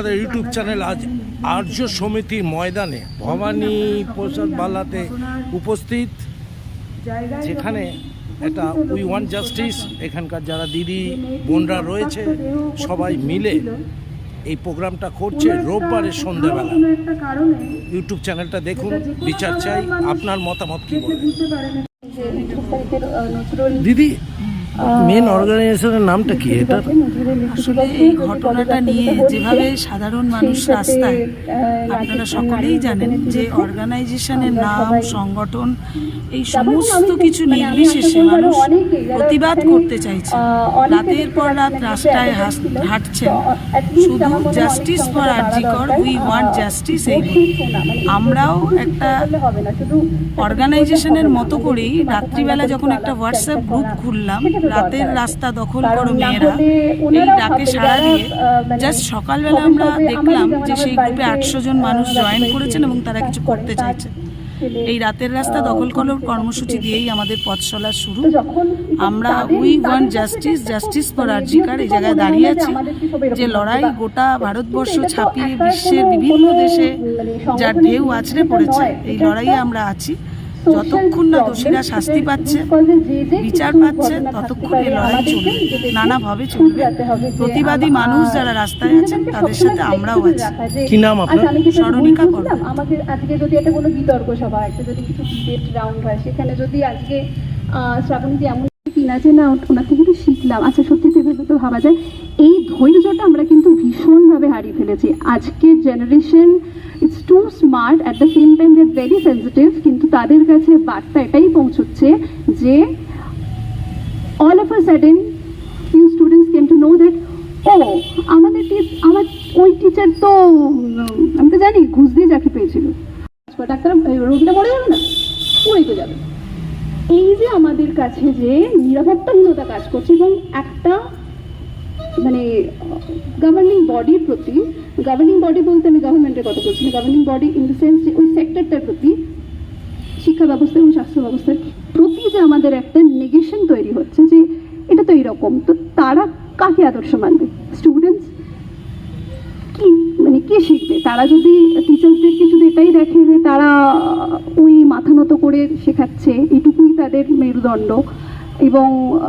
Kolkata YouTube channel আজ আর্য সমিতির ময়দানে ভবানী প্রসাদ বালাতে উপস্থিত যেখানে একটা উই ওয়ান জাস্টিস এখানকার যারা দিদি বোনরা রয়েছে সবাই মিলে এই প্রোগ্রামটা করছে রোববারের সন্ধ্যেবেলা ইউটিউব চ্যানেলটা দেখুন বিচার চাই আপনার মতামত কি দিদি মেন অর্গানাইজেশনের নামটা কি? এটা আসলে এই ঘটনাটা নিয়ে যেভাবে সাধারণ মানুষ রাস্তায়, আপনারা সকলেই জানেন যে অর্গানাইজেশনের নাম, সংগঠন, এই সমস্ত কিছু নির্বিশেষে মানুষ প্রতিবাদ করতে চাইছে। রাতের পর রাত রাস্তায় হাঁটছেন। শুধু justice for RG Kar we want justice এই। আমরাও একটা অর্গানাইজেশনের মতো করেই রাত্রিবেলা যখন একটা হোয়াটসঅ্যাপ গ্রুপ খুললাম রাতের রাস্তা দখল করো মেয়েরা। এই ডাকে সাড়া দিয়ে জাস্ট সকালবেলা আমরা দেখলাম যে সেই গ্রুপে আটশো জন মানুষ জয়েন করেছেন এবং তারা কিছু করতে চাইছে। এই রাতের রাস্তা দখল করার কর্মসূচি দিয়েই আমাদের পথ চলা শুরু। আমরা we want justice justice for RG Kar এই জায়গায় দাঁড়িয়ে আছি যে লড়াই গোটা ভারতবর্ষ ছাপিয়ে বিশ্বের বিভিন্ন দেশে যার ঢেউ আছড়ে পড়েছে। এই লড়াইয়ে আমরা আছি। যতক্ষণ না দোষীরা শাস্তি পাচ্ছে বিচার পাচ্ছে ততক্ষণ এই লড়াই চলবে। নানাভাবে চলবে। প্রতিবাদী মানুষ যারা রাস্তায় আছেন তাদের সাথে আমরাও আছি। কি নাম আপনার? স্মরণিকা করবেন। আমাকে আজকে যদি একটা কোনো বিতর্ক সভা একটা যদি কিছু ডিবেট রাউন্ড হয় সেখানে যদি আজকে এমন কিনা যে না ওনার থেকে একটু শিখলাম। আচ্ছা সত্যি এভাবে তো ভাবা যায়। এই ধৈর্যটা আমরা কিন্তু ভীষণভাবে হারিয়ে ফেলেছি। আজকের generation it's too smart at the same time they very sensitive কিন্তু তাদের কাছে বার্তা এটাই পৌঁছচ্ছে যে all of a sudden few students came to know that ও আমাদের আমার, ওই টিচার তো, আমি তো জানি, ঘুষ দিয়ে চাকরি পেয়েছিল। ডাক্তার রোগীটা মরে যাবে না? মরে তো যাবে। এই যে আমাদের কাছে যে নিরাপত্তাহীনতা কাজ করছে এবং একটা মানে গভর্নিং বডির প্রতি গভর্নিং বডি বলতে আমি গভর্নমেন্টের কথা বলছি না governing body in the sense যে ওই সেক্টরটার প্রতি, শিক্ষা ব্যবস্থা এবং স্বাস্থ্য ব্যবস্থার প্রতি যে আমাদের একটা নেগেশন তৈরি হচ্ছে যে এটা তো এরকম, তো তারা কাকে আদর্শ মানবে? স্টুডেন্টস কি মানে কি শিখবে? তারা যদি টিচার্সদেরকে শুধু এটাই দেখে যে তারা ওই মাথা নত করে শেখাচ্ছে, এটুকুই তাদের মেরুদণ্ড এবং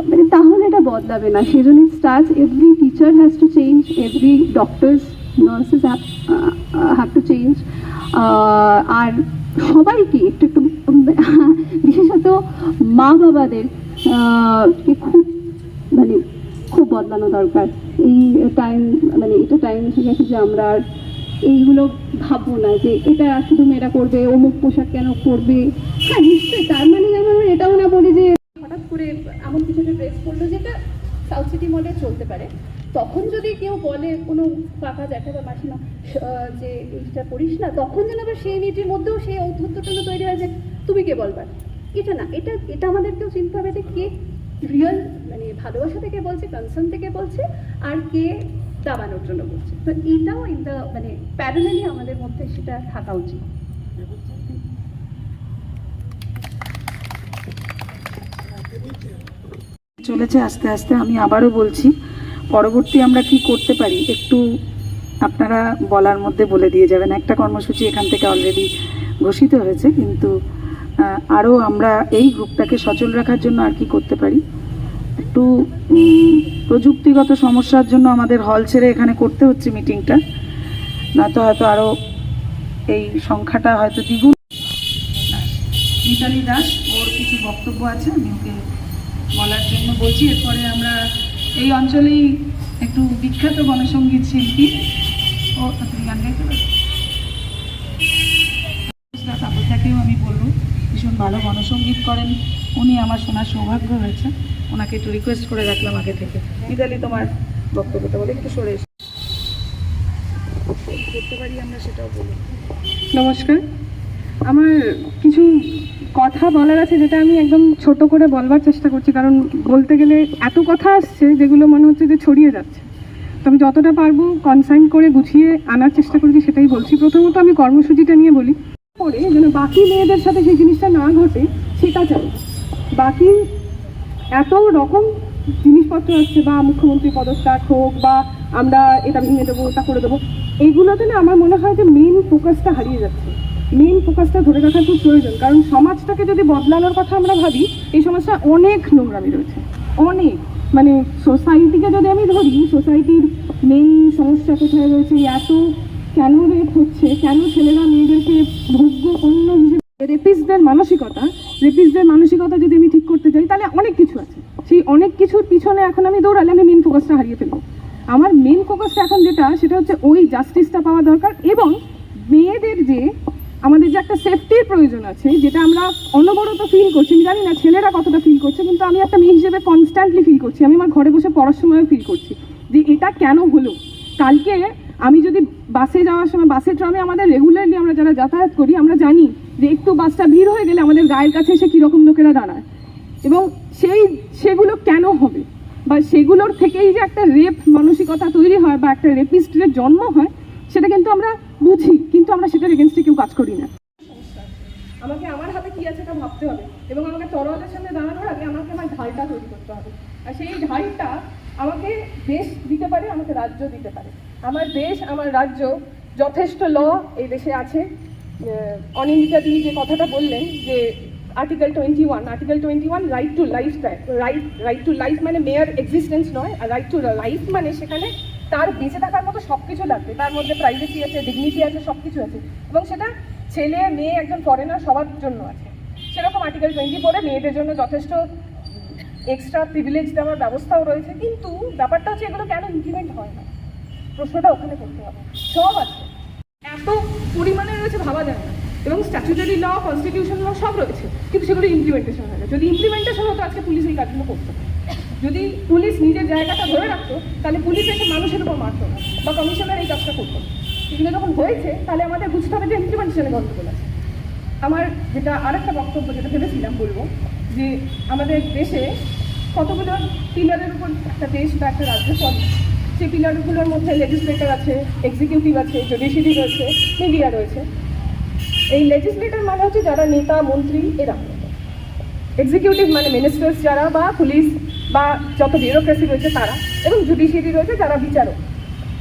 মানে তাহলে এটা বদলাবে না। সেজন্য stars every teacher has to change every doctors nurses have to change আর সবাইকে একটু একটু, বিশেষত মা বাবাদের খুব মানে খুব বদলানো দরকার। এই টাইম মানে এটা টাইম এসে গেছে যে আমরা আর এইগুলো ভাববো না যে এটা শুধু মেয়েরা করবে, অমুক পোশাক কেন করবে হ্যাঁ নিশ্চয়ই, তার মানে আমরা এটাও না বলি যে করে এমন কিছু একটা ড্রেস করল যেটা সাউথ সিটি মলে চলতে পারে। তখন যদি কেউ বলে কোনো কাকা জ্যাঠা বা মাসিমা যে এইটা করিস না, তখন যেন আবার সেই নিজের মধ্যেও সেই ঔদ্ধত্যটা তৈরি হয় যে, তুমি কে বলবার এটা না, এটা এটা আমাদেরকেও চিনতে হবে যে কে রিয়েল মানে ভালোবাসা থেকে বলছে কনসার্ন থেকে বলছে, আর কে দাবানোর জন্য বলছে। তো এটাও ইন দ্য মানে প্যারালালি আমাদের মধ্যে সেটা থাকা উচিত। চলেছে আস্তে আস্তে, আমি আবারও বলছি, পরবর্তী আমরা কি করতে পারি? একটু আপনারা বলার মধ্যে বলে দিয়ে যাবেন। একটা কর্মসূচি এখান থেকে অলরেডি ঘোষিত হয়েছে, কিন্তু আরও আমরা এই গ্রুপটাকে সচল রাখার জন্য আর কি করতে পারি? একটু প্রযুক্তিগত সমস্যার জন্য আমাদের হল ছেড়ে এখানে করতে হচ্ছে মিটিংটা নয়তো হয়তো আরও এই সংখ্যাটা হয়তো দ্বিগুণ। মিতালি দাস, ওর কিছু বক্তব্য আছে? আমি ওকে বলার জন্য বলছি। এরপরে আমরা এই অঞ্চলেই একটু বিখ্যাত গণসঙ্গীত শিল্পী ও তুমি গান গাইতে পারো আমি বলব, ভীষণ ভালো গণসঙ্গীত করেন। উনি আমার শোনার সৌভাগ্য হয়েছে। ওনাকে একটু রিকোয়েস্ট করে রাখলাম আগে থেকে। মিতালি তোমার বক্তব্যটা বলে একটু সরে করতে পারি আমরা সেটাও বলুন নমস্কার। আমার কিছু কথা বলার আছে যেটা আমি একদম ছোট করে বলবার চেষ্টা করছি, কারণ বলতে গেলে এত কথা আসছে যেগুলো মনে হচ্ছে যে ছড়িয়ে যাচ্ছে। তো আমি যতটা পারব কনসাইন করে গুছিয়ে আনার চেষ্টা করছি, সেটাই বলছি। প্রথমত আমি কর্মসূচিটা নিয়ে বলি। পরে যেন বাকি মেয়েদের সাথে সেই জিনিসটা না ঘটে, সেটা চাই। বাকি এত রকম জিনিসপত্র আসছে, বা মুখ্যমন্ত্রী পদত্যাগ হোক, বা আমরা এটা ভেঙে দেবো, ওটা করে দেবো এইগুলোতে না আমার মনে হয় যে মেন ফোকাসটা হারিয়ে যাচ্ছে। মেন ফোকাসটা ধরে রাখা খুব প্রয়োজন। কারণ সমাজটাকে যদি বদলানোর কথা আমরা ভাবি, এই সমাজটা অনেক নোংরামি রয়েছে। অনেক। মানে সোসাইটিকে যদি আমি ধরি সোসাইটির মেন সমস্যা কোথায় রয়েছে? এত কেন রেপ হচ্ছে? কেন ছেলেরা মেয়েদেরকে ভোগ্য অন্য হিসেবে রেপিস্টদের মানসিকতা রেপিস্টদের মানসিকতা যদি আমি ঠিক করতে চাই তাহলে অনেক কিছু আছে। সেই অনেক কিছুর পিছনে এখন আমি দৌড়ালে আমি মেন ফোকাসটা হারিয়ে ফেলব। আমার মেন ফোকাসটা এখন যেটা, সেটা হচ্ছে ওই জাস্টিসটা পাওয়া দরকার এবং মেয়েদের যে আমাদের যে একটা সেফটির প্রয়োজন আছে, যেটা আমরা অনবরত ফিল করছি, আমি জানি না ছেলেরা কতটা ফিল করছে, কিন্তু আমি একটা মেয়ে হিসেবে কনস্ট্যান্টলি ফিল করছি, আমি আমার ঘরে বসে পড়ার সময়ও ফিল করছি, যে এটা কেন হলো? কালকে আমি যদি বাসে যাওয়ার সময় বাসে ট্রামে আমাদের রেগুলারলি আমরা যারা যাতায়াত করি, আমরা জানি যে একটু বাসটা ভিড় হয়ে গেলে আমাদের গায়ের কাছে এসে কীরকম লোকেরা দাঁড়ায়। এবং সেই, সেগুলো কেন হবে? বা সেগুলোর থেকেই যে একটা রেপ মানসিকতা তৈরি হয় বা একটা রেপিস্টের জন্ম হয়, সেটা কিন্তু আমরা বুঝি, কিন্তু আমরা সেটার এগেনস্টে কেউ কাজ করি না। আমাকে আমার হাতে কি আছে তা ভাবতে হবে এবং আমাকে তরোয়ালের সামনে দাঁড়ানোর আগে আমাকে আমার ঢালটা তৈরি করতে হবে। আর সেই ঢালটা আমাকে দেশ দিতে পারে, আমাকে রাজ্য দিতে পারে। আমার দেশ, আমার রাজ্য যথেষ্ট ল, এই দেশে আছে। অনিন্দিতা দি যে কথাটা বললেন যে article twenty one article twenty one right to life right right to life মানে মেয়ার এক্সিস্টেন্স নয়, আর রাইট টু লাইফ মানে সেখানে তার বেঁচে থাকার মতো সব কিছু লাগবে। তার মধ্যে প্রাইভেসি আছে ডিগনিটি আছে সব কিছু আছে। এবং সেটা ছেলে, মেয়ে, একজন ফরেনার সবার জন্য আছে। সেরকম আর্টিকেল টোয়েন্টি ফোরে মেয়েদের জন্য যথেষ্ট এক্সট্রা প্রিভিলেজ দেওয়ার ব্যবস্থাও রয়েছে। কিন্তু ব্যাপারটা হচ্ছে এগুলো কেন ইমপ্লিমেন্ট হয় না? প্রশ্নটা ওখানে করতে হবে। সব আছে। এত পরিমাণে রয়েছে ভাবা যায় না। এবং স্ট্যাচুটারি ল কনস্টিটিউশন ল সব রয়েছে। কিন্তু সেগুলো ইমপ্লিমেন্টেশন হয় না। যদি ইমপ্লিমেন্টেশন হতো, আজকে পুলিশ এই কাজগুলো করতো। না। যদি পুলিশ নিজের জায়গাটা ধরে রাখতো, তাহলে পুলিশ এসে মানুষের উপর মারতো না, বা কমিশনার এই কাজটা করতো। এগুলো যখন হয়েছে, তাহলে আমাদের বুঝতে হবে যে ইমপ্লিমেন্টেশনে গন্ডগোল আছে। আমার যেটা আরেকটা বক্তব্য, যেটা ভেবেছিলাম বলব, যে আমাদের দেশে কতগুলো পিলারের উপর একটা দেশ বা একটা রাজ্য চলে সেই পিলারগুলোর মধ্যে লেজিসলেটর আছে এক্সিকিউটিভ আছে জুডিশিয়ারি রয়েছে মিডিয়া রয়েছে। এই লেজিসলেটর মানে হচ্ছে যারা নেতা, মন্ত্রী, এরা। এক্সিকিউটিভ মানে মিনিস্টার্স যারা বা পুলিশ বা যত বিউরোক্রেসি রয়েছে তারা, এবং জুডিশিয়ারি রয়েছে যারা বিচারক।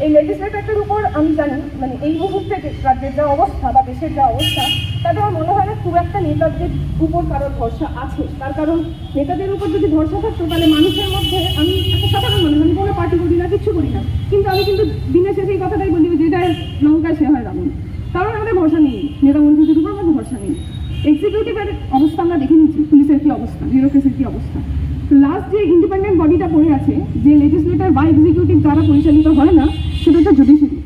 এই লেজিসলেটরটার উপর আমি জানি মানে এই মুহূর্তে রাজ্যের যা অবস্থা বা দেশের যা অবস্থা, তাতে আমার মনে হয় না খুব একটা নেতাদের উপর কারোর ভরসা আছে। তার কারণ নেতাদের উপর যদি ভরসা থাকতো, তাহলে মানুষের মধ্যে আমি একটা সাধারণ মানুষ, আমি কোনো পার্টি করি না কিছু করি না। কিন্তু আমি কিন্তু দিনের শেষে এই কথাটাই বলি যেটা লঙ্কায় সে হয় রাবণ। কারণ আমাদের ভরসা নেই। নেতা মন্ত্রীদের উপর আমাদের ভরসা নেই। এক্সিকিউটিভের অবস্থা আমরা দেখে নিচ্ছি, পুলিশের কী অবস্থা বিউরোক্রেসির কী অবস্থা। লাস্ট যে ইন্ডিপেন্ডেন্ট বডিটা পড়ে আছে, যে লেজিসলেটর বা এক্সিকিউটিভ দ্বারা পরিচালিত হয় না, সেটা হচ্ছে জুডিশিয়ারি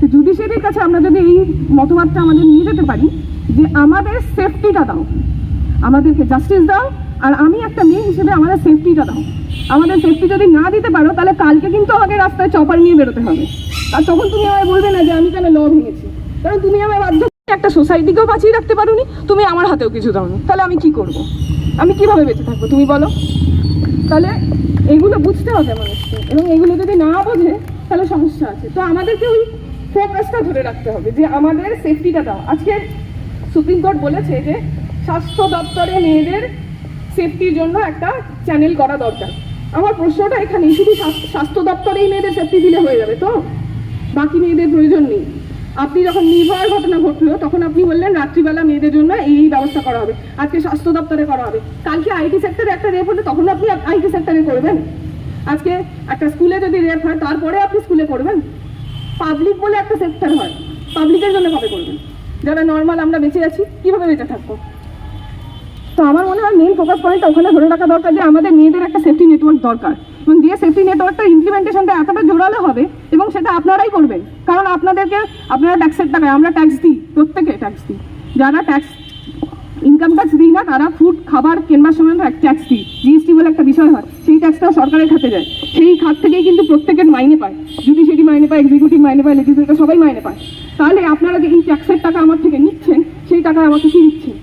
তো জুডিশিয়ারির কাছে আমরা যদি এই মতবাদটা আমাদের নিয়ে যেতে পারি, যে আমাদের সেফটিটা দাও। আমাদেরকে জাস্টিস দাও, আর আমি একটা মেয়ে হিসেবে আমাদের সেফটিটা দাও। আমাদের সেফটি যদি না দিতে পারো, তাহলে কালকে কিন্তু আমাকে রাস্তায় চপার নিয়ে বেরোতে হবে। আর তখন তুমি আমায় বলবে না যে আমি কেন ল ভেঙেছি। কারণ তুমি আমায় বাধ্য একটা সোসাইটিকেও বাঁচিয়ে রাখতে পারোনি, তুমি আমার হাতেও কিছু দাওনি। তাহলে আমি কি করব? আমি কীভাবে বেঁচে থাকব? তুমি বলো। তাহলে এগুলো বুঝতে হবে মানুষকে। এবং এগুলো যদি না বোঝে, তাহলে সমস্যা আছে। তো আমাদেরকে ওই ফোকাসটা ধরে রাখতে হবে যে আমাদের সেফটিটা দাও। আজকে সুপ্রিম কোর্ট বলেছে যে স্বাস্থ্য দপ্তরে মেয়েদের সেফটির জন্য একটা চ্যানেল করা দরকার। আমার প্রশ্নটা এখানেই, শুধু স্বাস্থ্য- স্বাস্থ্য দপ্তরেই মেয়েদের সেফটি দিলে হয়ে যাবে তো? বাকি মেয়েদের প্রয়োজন নেই। আপনি যখন নির্ভয় ঘটনা ঘটলো, তখন আপনি বললেন রাত্রিবেলা মেয়েদের জন্য এই ব্যবস্থা করা হবে, আজকে স্বাস্থ্য দপ্তরে করা হবে। কালকে আইটি সেক্টরে একটা রেপ হলে তখন আপনি আইটি সেক্টরে করবেন। আজকে একটা স্কুলে যদি রেপ হয়, তারপরে আপনি স্কুলে করবেন পাবলিক বলে একটা সেক্টর হয়, পাবলিকের জন্য কবে করবেন? যারা নর্মাল আমরা বেঁচে আছি, কীভাবে বেঁচে থাকব? তো আমার মনে হয় মেইন ফোকাস পয়েন্টটা ওখানে ধরে রাখা দরকার যে আমাদের মেয়েদের একটা সেফটি নেটওয়ার্ক দরকার। দিয়ে সেফটি নেটওয়ার্কটা ইমপ্লিমেন্টেশনটা এতটা জোরালো হবে এবং সেটা আপনারাই করবেন। কারণ আপনাদেরকে, আপনারা ট্যাক্সের টাকায় আমরা ট্যাক্স দিই, প্রত্যেকে ট্যাক্স দিই। যারা ট্যাক্স ইনকাম ট্যাক্স দিই না, তারা ফুড খাবার কেনবার সময় ট্যাক্স দিই। জিএসটি বলে একটা বিষয় হয়, সেই ট্যাক্সটাও সরকারের খাতে যায়। সেই খাত থেকেই কিন্তু প্রত্যেকের মাইনে পায়। জুডিশিয়ারি মাইনে পায় এক্সিকিউটিভ মাইনে পায় লেজিসলেটর সবাই মাইনে পায়। তাহলে আপনারা যে এই ট্যাক্সের টাকা আমার থেকে নিচ্ছেন, সেই টাকা আমাকে কি দিচ্ছেন?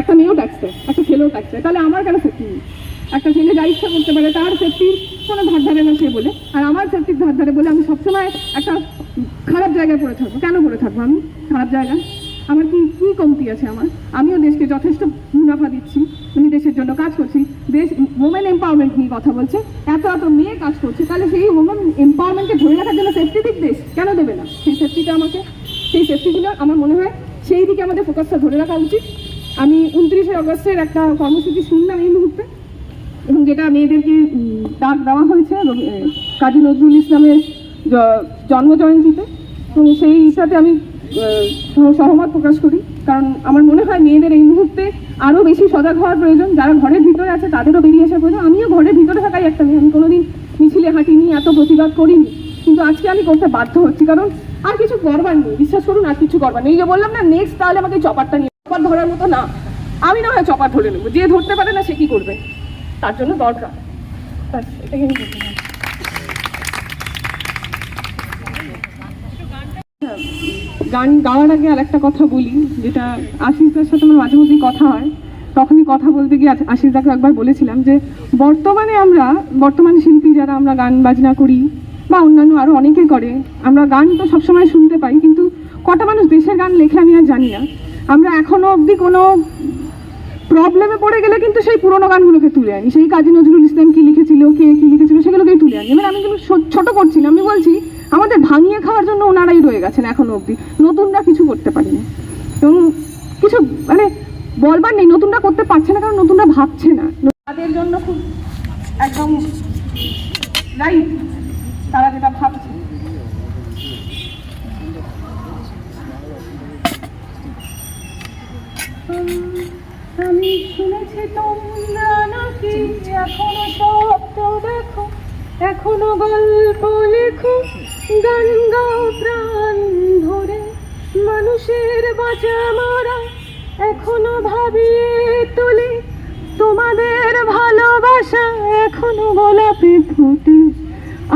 একটা মেয়েও ট্যাক্স দেয়, একটা ছেলেও ট্যাক্স দেয়, তাহলে আমার কেন সেফটি নেই? একটা ছেলে যা ইচ্ছা করতে পারে, তার সেফটির কোনো ধার ধারে না সে বলে। আর আমার সেফটির ধার ধারে বলে আমি সবসময় একটা খারাপ জায়গায় পড়ে থাকব। কেন পড়ে থাকব আমি? খারাপ জায়গায় আমার কি কি কমতি আছে আমার? আমিও দেশকে যথেষ্ট মুনাফা দিচ্ছি। আমি দেশের জন্য কাজ করছি। দেশ ওমেন এম্পাওয়ারমেন্ট নিয়ে কথা বলছে। এত এত মেয়ে কাজ করছে। তাহলে সেই ওমেন এম্পাওয়ারমেন্টকে ধরে রাখার জন্য সেফটি দিক দেশ? কেন দেবে না? সেই সেফটিটা আমাকে, সেই সেফটিগুলো আমার মনে হয় সেই দিকে আমাদের ফোকাসটা ধরে রাখা উচিত। আমি উনত্রিশে আগস্টের একটা কর্মসূচি শুনলাম এই মুহূর্তে। এবং যেটা মেয়েদেরকে ডাক দেওয়া হয়েছে কাজী নজরুল ইসলামের জ- জন্মজয়ন্তীতে। এবং সেই সাথে আমি সহমত প্রকাশ করি। কারণ আমার মনে হয় মেয়েদের এই মুহূর্তে আরও বেশি সজাগ হওয়ার প্রয়োজন। যারা ঘরের ভিতরে আছে, তাদেরও বেরিয়ে আসার প্রয়োজন। আমিও ঘরের ভিতরে থাকাই একটা মেয়ে। আমি কোনোদিন মিছিলে হাঁটিনি, এত প্রতিবাদ করিনি। কিন্তু আজকে আমি করতে বাধ্য হচ্ছি। কারণ আর কিছু করবার নেই। বিশ্বাস করুন, আর কিছু করবার নেই। যে বললাম না নেক্সট তাহলে আমাকে চপারটা নিয়ে চপার ধরার মতো না। আমি না হয় চপার ধরে নেব। যে ধরতে পারে না, সে কি করবে? তার জন্য দরকার। গান, গাওয়ার আগে আর একটা কথা বলি, যেটা আশিসদার সাথে আমার মাঝে মধ্যেই কথা হয়। তখনই কথা বলতে গিয়ে আশ- আশিসদাকে একবার বলেছিলাম যে, বর্তমানে আমরা, বর্তমান শিল্পী যারা আমরা গান বাজনা করি, বা অন্যান্য আরও অনেকে করে, আমরা গান তো সবসময় শুনতে পাই, কিন্তু কটা মানুষ দেশের গান লেখে আমি আর জানি না। আমরা এখনও অবধি কোনো প্রবলেমে পড়ে গেলে কিন্তু সেই পুরোনো গানগুলোকে তুলে আনি। সেই কাজী নজরুল ইসলাম কি লিখেছিল, কে কি লিখেছিল, সেগুলোকেই তুলে আনি। এবার আমি কিন্তু ছোট করছি আমি বলছি, আমাদের ভাঙিয়ে খাওয়ার জন্য ওনারাই রয়ে গেছেন এখনও অবধি। নতুনরা কিছু করতে পারেনি। এবং কিছু মানে বলবার নেই, নতুনরা করতে পারছে না, কারণ নতুনরা ভাবছে না। তাদের জন্য খুব একদম তারা যেটা ভাবছে। আমি শুনেছি তোমরা নাকি এখনও স্বপ্ন দেখো, এখনও গল্প লেখো, গান গাও প্রাণ ধরে মানুষের বাঁচা মারা, এখনও ভাবিয়ে তুলি তোমাদের ভালোবাসা, এখনও গোলাপে ফুটে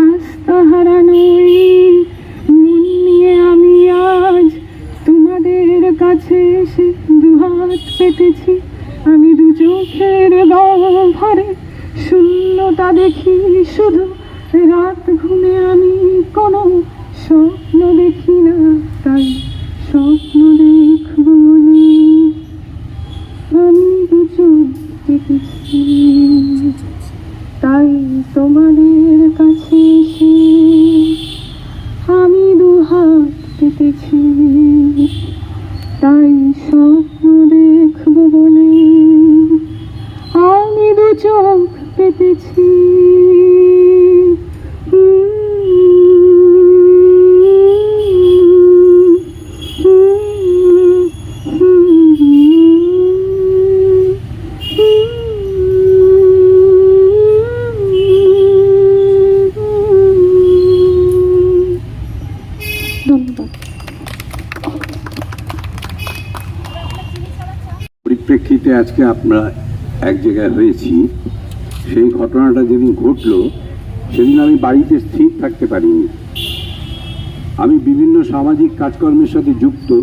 আস্থা হারানোই মন নিয়ে ভরে শূন্যতা দেখি শুধু রাত ঘুমে আমি কোনো স্বপ্ন দেখি না তাই। আমরা এক জায়গায় হয়েছি, সেই ঘটনাটা যেদিন ঘটলো, সেদিন আমি বাড়িতে স্থির থাকতে পারিনি। আমি বিভিন্ন সামাজিক কাজকর্মের সাথে যুক্ত।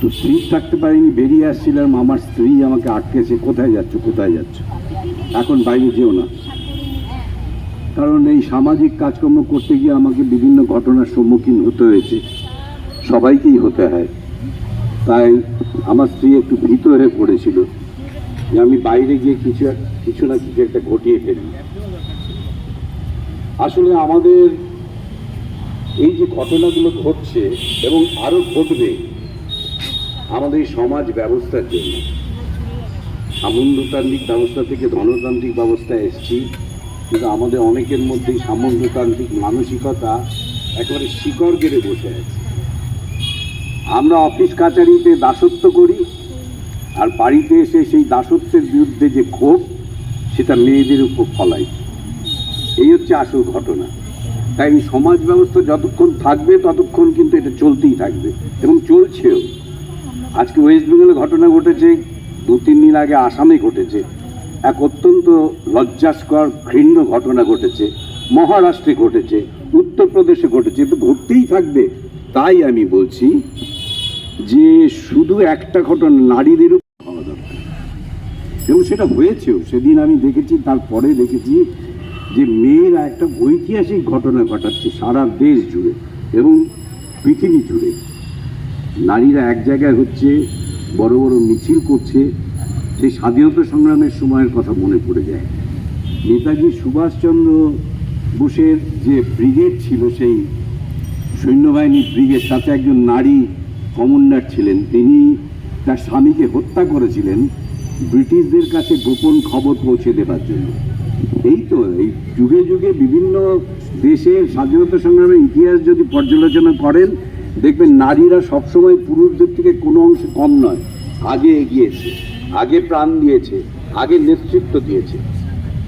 তো স্থির থাকতে পারিনি, বেরিয়ে আসছিলাম, আমার স্ত্রী আমাকে আটকেছে, কোথায় যাচ্ছ কোথায় যাচ্ছ? এখন বাইরে যেও না। কারণ এই সামাজিক কাজকর্ম করতে গিয়ে আমাকে বিভিন্ন ঘটনার সম্মুখীন হতে হয়েছে। সবাইকেই হতে হয়। তাই আমার স্ত্রী একটু ভীত পড়েছিল। যে আমি বাইরে গিয়ে কিছু কিছু না কিছু একটা ঘটিয়ে ফেলি। আসলে আমাদের এই যে ঘটনাগুলো ঘটছে এবং আরও ঘটবে, আমাদের সমাজ ব্যবস্থার জন্য। সামন্ততান্ত্রিক ব্যবস্থা থেকে ধনতান্ত্রিক ব্যবস্থায় এসেছি, কিন্তু আমাদের অনেকের মধ্যেই সামন্ততান্ত্রিক মানসিকতা একেবারে শিকড় গেড়ে বসে আছে। আমরা অফিস কাচারিতে দাসত্ব করি আর বাড়িতে এসে সেই দাসত্বের বিরুদ্ধে যে ক্ষোভ, সেটা মেয়েদের উপর ফলাই। এই হচ্ছে আসল ঘটনা। তাই এই সমাজ ব্যবস্থা যতক্ষণ থাকবে, ততক্ষণ কিন্তু এটা চলতেই থাকবে এবং চলছেও। আজকে ওয়েস্ট বেঙ্গলে ঘটনা ঘটেছে দু তিন দিন আগে আসামে ঘটেছে। এক অত্যন্ত লজ্জাস্কর, ঘৃণ্য ঘটনা ঘটেছে। মহারাষ্ট্রে ঘটেছে, উত্তরপ্রদেশে ঘটেছে তো ঘটতেই থাকবে। তাই আমি বলছি যে শুধু একটা ঘটনা, নারীদের হওয়া দরকার। এবং সেটা হয়েছেও, সেদিন আমি দেখেছি, তারপরে দেখেছি যে মেয়েরা একটা ঐতিহাসিক ঘটনা ঘটাচ্ছে সারা দেশ জুড়ে এবং পৃথিবী জুড়ে। নারীরা এক জায়গায় হচ্ছে, বড় বড় মিছিল করছে, সেই স্বাধীনতা সংগ্রামের সময়ের কথা মনে পড়ে যায়। নেতাজি সুভাষচন্দ্র বোসের যে ব্রিগেড ছিল সেই সৈন্যবাহিনী ব্রিগেড, তাতে একজন নারী কমান্ডার ছিলেন তিনি। তার স্বামীকে হত্যা করেছিলেন ব্রিটিশদের কাছে গোপন খবর পৌঁছে দেবার জন্য। এই তো, এই যুগে যুগে বিভিন্ন দেশের স্বাধীনতা সংগ্রামের ইতিহাস যদি পর্যালোচনা করেন, দেখবেন নারীরা সবসময় পুরুষদের থেকে কোনো অংশে কম নয়। আগে এগিয়েছে আগে প্রাণ দিয়েছে, আগে নেতৃত্ব দিয়েছে।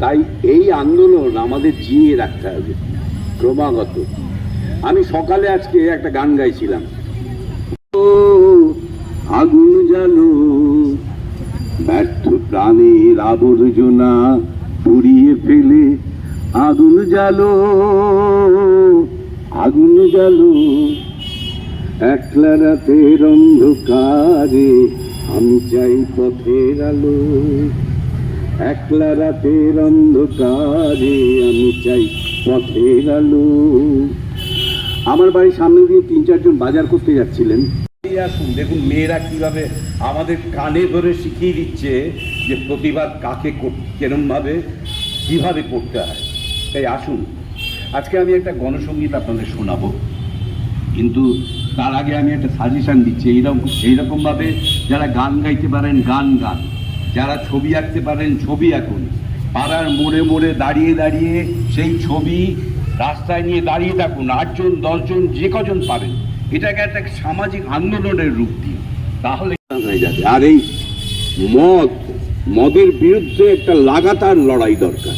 তাই এই আন্দোলন আমাদের জিয়ে রাখতে হবে। ক্রমাগত। আমি সকালে আজকে একটা গান গাইছিলাম। প্রাণের আবর্জনা পুড়িয়ে ফেলে, আগুন জালো আগুন জালো একলা রাতের অন্ধকারে আমি চাই পথের আলো। একলা রাতের অন্ধকারে আমি চাই পথের আলো। আমার বাড়ির সামনে দিয়ে তিন চারজন বাজার করতে যাচ্ছিলেন। আসুন, দেখুন মেয়েরা কীভাবে আমাদের কানে ধরে শিখিয়ে দিচ্ছে যে প্রতিবাদ কাকে কেরম ভাবে কীভাবে করতে হয়। তাই আসুন, আজকে আমি একটা গণসঙ্গীত আপনাদের শোনাবো। কিন্তু তার আগে আমি একটা সাজেশন দিচ্ছি, এইরকম, এইরকমভাবে যারা গান গাইতে পারেন, গান গান। যারা ছবি আঁকতে পারেন, ছবি আঁকুন। পাড়ার মোড়ে মোড়ে দাঁড়িয়ে দাঁড়িয়ে সেই ছবি রাস্তায় নিয়ে দাঁড়িয়ে থাকুন, আটজন, দশজন, যে কজন পারেন। এটাকে একটা সামাজিক আন্দোলনের রূপ দিন তাহলে হয়ে যাবে। আর এই মদ, মদের বিরুদ্ধে একটা লাগাতার লড়াই দরকার।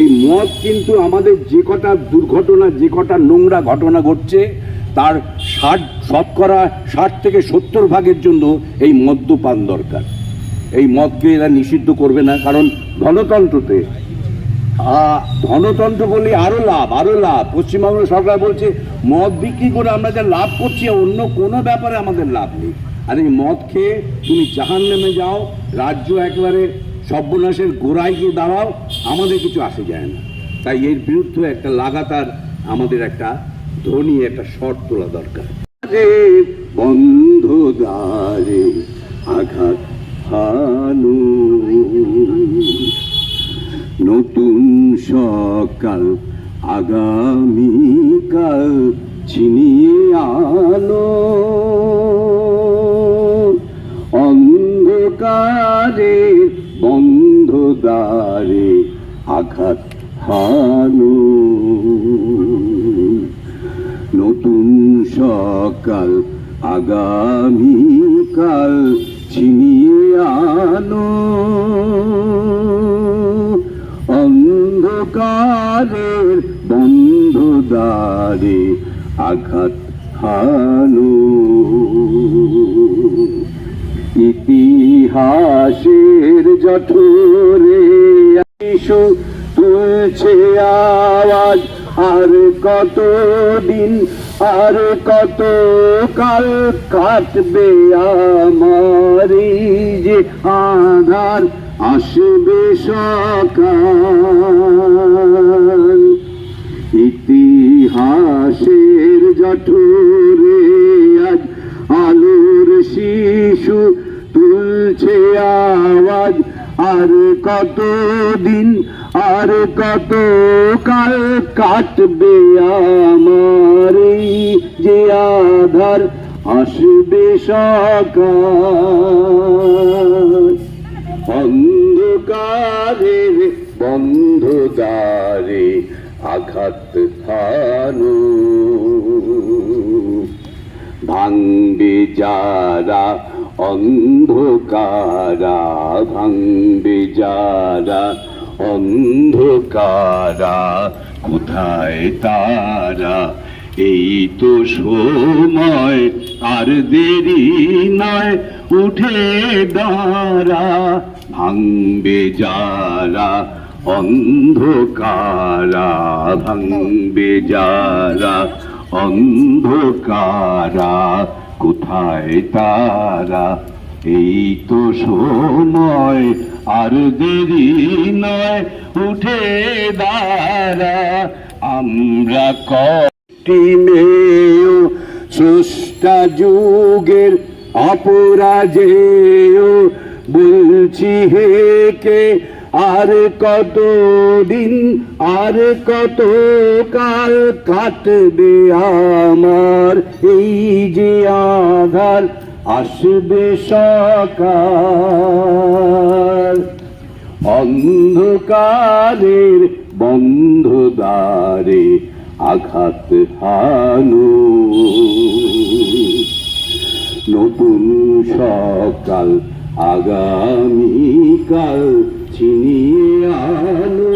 এই মদ কিন্তু আমাদের যে কটা দুর্ঘটনা, যে কটা নোংরা ঘটনা ঘটছে, তার ষাট, শতকরা ষাট থেকে সত্তর ভাগের জন্য এই মদ্যপান দরকার। এই মদকে এরা নিষিদ্ধ করবে না, কারণ গণতন্ত্রতে ধনতন্ত্র বললে আরও লাভ আরও লাভ। পশ্চিমবঙ্গ সরকার বলছে, মদ বিক্রি করে আমরা যা লাভ করছি, অন্য কোনো ব্যাপারে আমাদের লাভ নেই। আর এই মদ খেয়ে তুমি জাহান নেমে যাও, রাজ্য একেবারে সর্বনাশের গোড়ায় গিয়ে দাঁড়াও, আমাদের কিছু আসে যায় না। তাই এর বিরুদ্ধে একটা লাগাতার আমাদের একটা ধ্বনি একটা শট তোলা দরকার। বন্ধ দ্বারে আঘাত হানু নতুন সকাল আগামীকাল ছিনিয়ে আলো। অন্ধকারে বন্ধ দ্বারে আঘাত হানো। নতুন সকাল আগামীকাল ছিনিয়ে আনো অন্ধকারের বন্ধ দ্বারে আঘাত হানো। ইতিহাসের জঠরে শিশু তুলছে আওয়াজ। আর কত দিন আর কত কাল কাটবে আমার যে আধার? আসবে সকাল। ইতিহাসের জঠরে আজ আলোর শিশু তুলছে আওয়াজ। আর কত দিন আর কত কাল কাটবে আমার যে আধার? আসবে সকাল। অন্ধকারের বন্ধ দ্বারে আঘাত হানো। ভাঙবে যারা অন্ধকারা, ভাঙবে যারা অন্ধকারা, কোথায় তারা? এই তো সময়, আর দেরি নয়, উঠে দাঁড়া। ভাঙবে যারা অন্ধকারা, ভাঙবে যারা অন্ধকারা, কোথায় তারা? এই তো সময়, আর দেরি নয়, উঠে দাঁড়া। আমরা সৃষ্টি ত্রেতা যুগের অপরাজেয় বলছি, হে কে? আর কত দিন আর কত কাল কাটবে আমার? এই যে আধার আসবে সকাল। অন্ধকারের বন্ধ দ্বারে আঘাত হানু। নতুন সকাল আগামীকাল ছিনিয়ে আনো।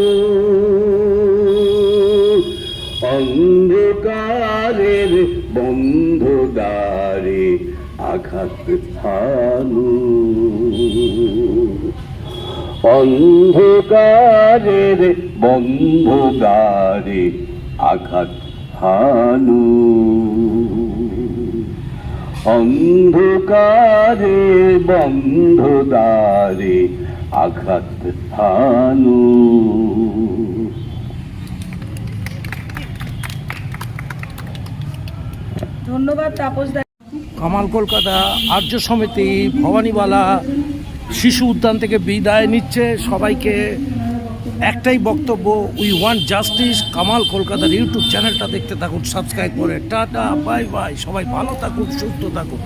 অন্ধকারের বন্ধ দ্বারে আঘাত হানু। অন্ধকারের বন্ধ দ্বারে আঘাত হানু। অন্ধকারে বন্ধ দ্বারে আঘাত হানু। ধন্যবাদ তাপস কামাল কলকাতা আর্য সমিতি ভবানীবালা শিশু উদ্যান থেকে বিদায় নিচ্ছে সবাইকে। একটাই বক্তব্য উই ওয়ান্ট জাস্টিস কামাল কলকাতার ইউটিউব চ্যানেলটা দেখতে থাকুন সাবস্ক্রাইব করে। টাটা বাই বাই সবাই ভালো থাকুন, সুস্থ থাকুন।